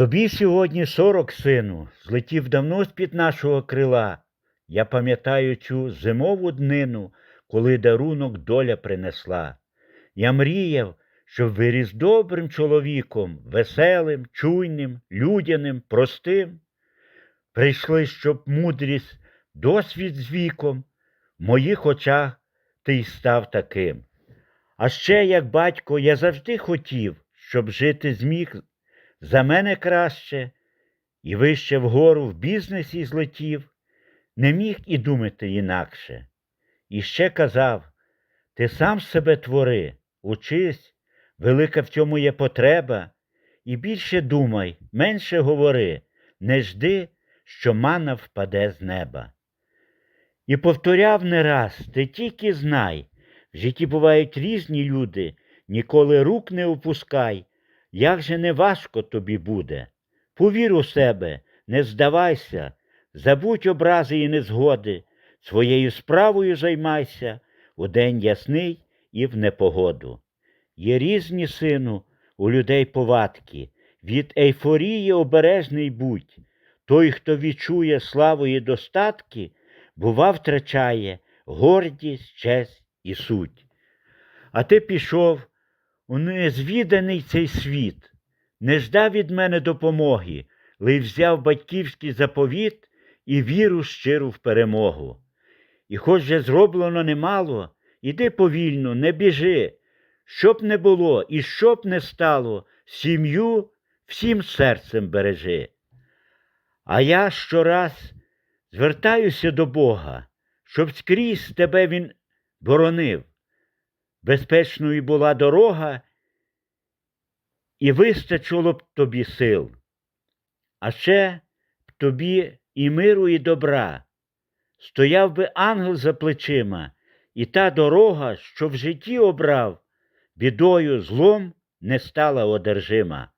Тобі сьогодні сорок, сину, злетів давно з-під нашого крила. Я пам'ятаю цю зимову днину, коли дарунок доля принесла. Я мріяв, щоб виріс добрим чоловіком, веселим, чуйним, людяним, простим. Прийшли, щоб мудрість, досвід з віком, в моїх очах ти й став таким. А ще, як батько, я завжди хотів, щоб жити зміг за мене краще, і вище вгору в бізнесі злетів, не міг і думати інакше. І ще казав, ти сам себе твори, учись, велика в цьому є потреба, і більше думай, менше говори, не жди, що мана впаде з неба. І повторяв не раз, ти тільки знай, в житті бувають різні люди, ніколи рук не опускай, як же не важко тобі буде. Повір у себе, не здавайся, забудь образи і незгоди, своєю справою займайся у день ясний і в непогоду. Є різні, сину, у людей повадки, від ейфорії обережний будь. Той, хто відчує славу і достатки, бува втрачає гордість, честь і суть. А ти пішов незвіданий цей світ, не ждав від мене допомоги, лиш взяв батьківський заповіт і віру щиру в перемогу. І хоч же зроблено немало, іди повільно, не біжи, щоб не було і щоб не стало, сім'ю всім серцем бережи. А я щораз звертаюся до Бога, щоб скрізь тебе Він боронив. Безпечною була дорога, і вистачило б тобі сил, а ще б тобі і миру, і добра. Стояв би ангел за плечима, і та дорога, що в житті обрав, бідою, злом не стала одержима.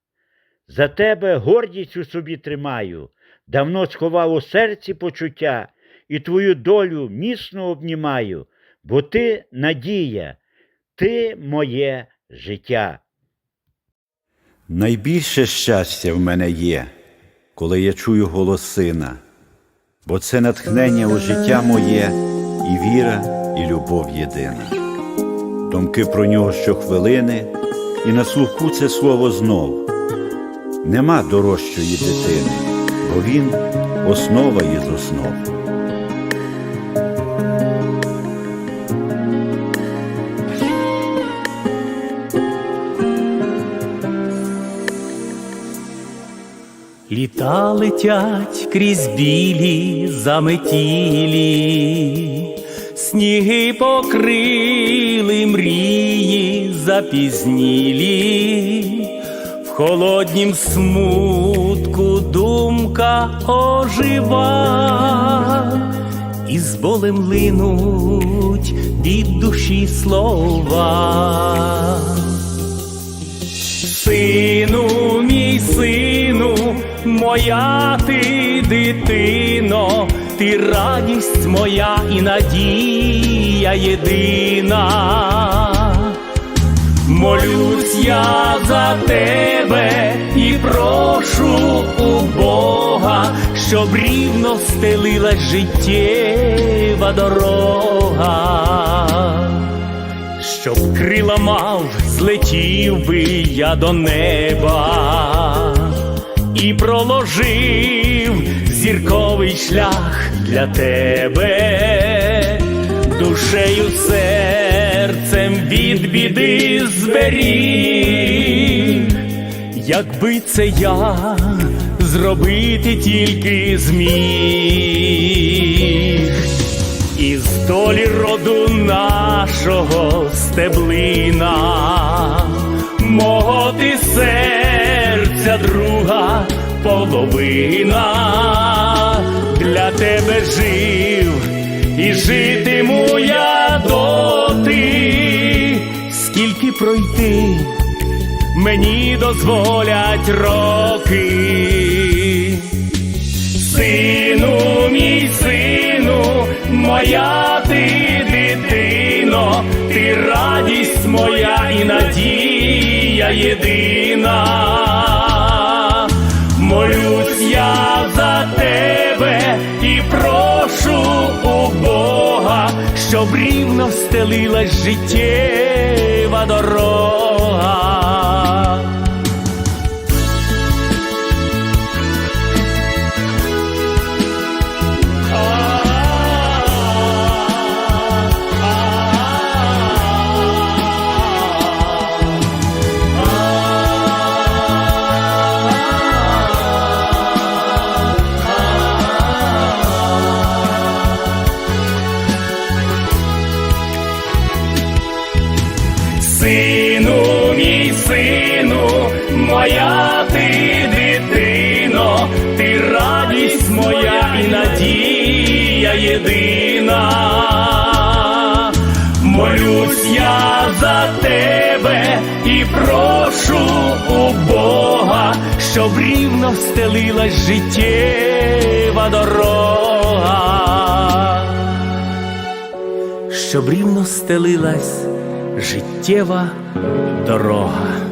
За тебе гордість у собі тримаю, давно сховав у серці почуття, і твою долю міцно обнімаю, бо ти надія, ти моє життя. Найбільше щастя в мене є, коли я чую голос сина, бо це натхнення у життя моє, і віра, і любов єдина. Думки про нього щохвилини, і на слуху це слово знов. Нема дорожчої дитини, бо він основа із основ. Літа летять крізь білі заметілі, сніги покрили мрії запізнілі, в холоднім смутку думка ожива, і з болем линуть від душі слова. Сину, мій сину, моя ти дитино, ти радість моя і надія єдина. Молюсь я за тебе і прошу у Бога, щоб рівно стелила життєва дорога щоб крила мав, злетів би я до неба і проложив зірковий шлях для тебе, душею серцем від біди зберіг, якби це я зробити тільки зміг. Із долі роду нашого стеблина, мого ти серця половина, для тебе жив і житиму я доти, скільки пройти мені дозволять роки. Сину, мій сину, моя ти дитино, ти радість моя і надія єдина молюсь я за тебе і прошу у Бога, щоб рівно стелилась життєва дорога. Сину, мій сину, моя ти дитино, ти радість моя і надія єдина. Молюсь я за тебе і прошу у Бога, щоб рівно стелилась життєва дорога щоб рівно стелилась життєва дорога.